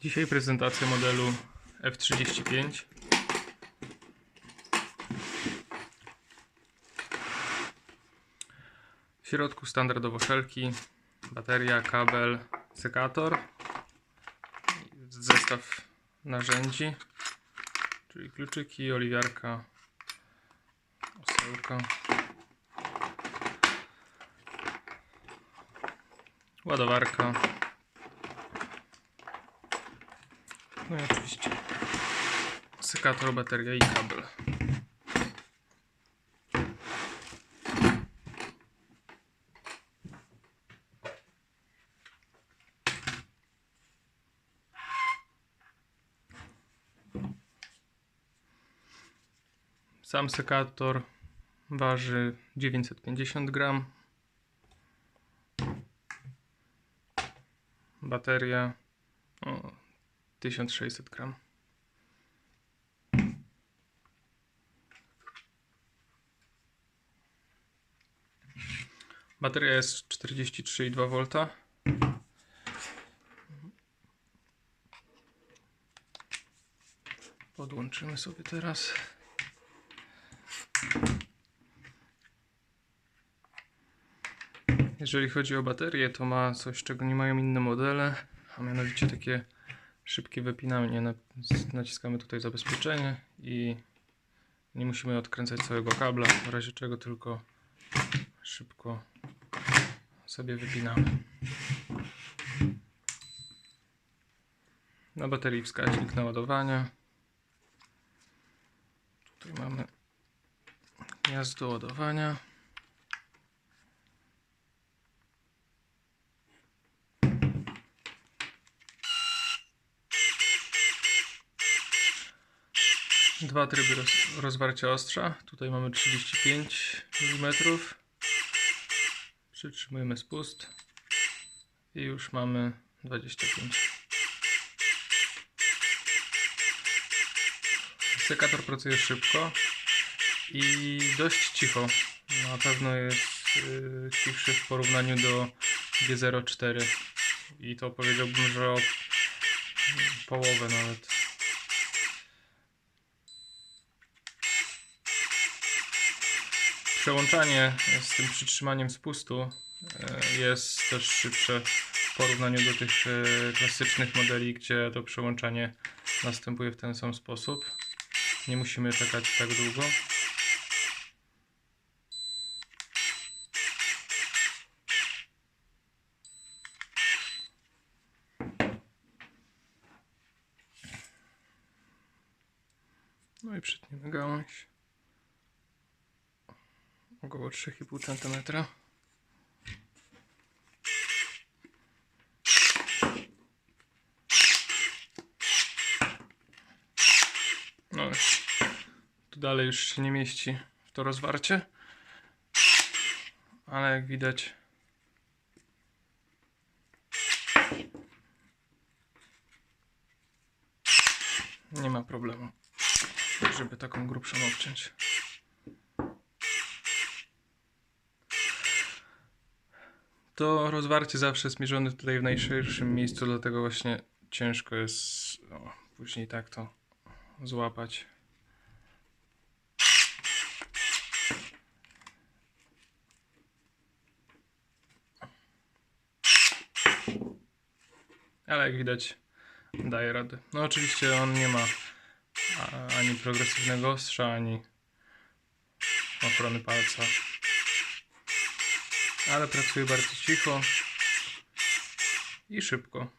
Dzisiaj prezentacja modelu F35. W środku standardowo szelki, bateria, kabel, sekator, zestaw narzędzi, czyli kluczyki, oliwiarka, osełka, ładowarka, no i oczywiście sekator, bateria i kabel. Sam sekator waży 950 gram. Bateria 1600 gram. Bateria jest 43,2 V. Podłączymy sobie teraz. Jeżeli chodzi o baterię, to ma coś, czego nie mają inne modele, a mianowicie takie szybkie wypinanie. Naciskamy tutaj zabezpieczenie i nie musimy odkręcać całego kabla, w razie czego tylko szybko sobie wypinamy. Na baterii wskaźnik naładowania. Tutaj mamy gniazdo ładowania. Dwa tryby roz, rozwarcia ostrza. Tutaj mamy 35 mm. Przytrzymujemy spust i już mamy 25. Sekator pracuje szybko i dość cicho. Na pewno jest yy, cichszy w porównaniu do G04 i to powiedziałbym, że o połowę nawet. Przełączanie z tym przytrzymaniem spustu e, jest też szybsze w porównaniu do tych e, klasycznych modeli, gdzie to przełączanie następuje w ten sam sposób. Nie musimy czekać tak długo. No i przytniemy gałąź. Około 3,5 cm. No już. Tu dalej już się nie mieści w to rozwarcie. Ale jak widać nie ma problemu, żeby taką grubszą obciąć. To rozwarcie zawsze jest mierzone tutaj w najszerszym miejscu, dlatego właśnie ciężko jest o, później tak to złapać. Ale jak widać daje radę. No oczywiście on nie ma ani progresywnego ostrza, ani ochrony palca ale pracuje bardzo cicho i szybko.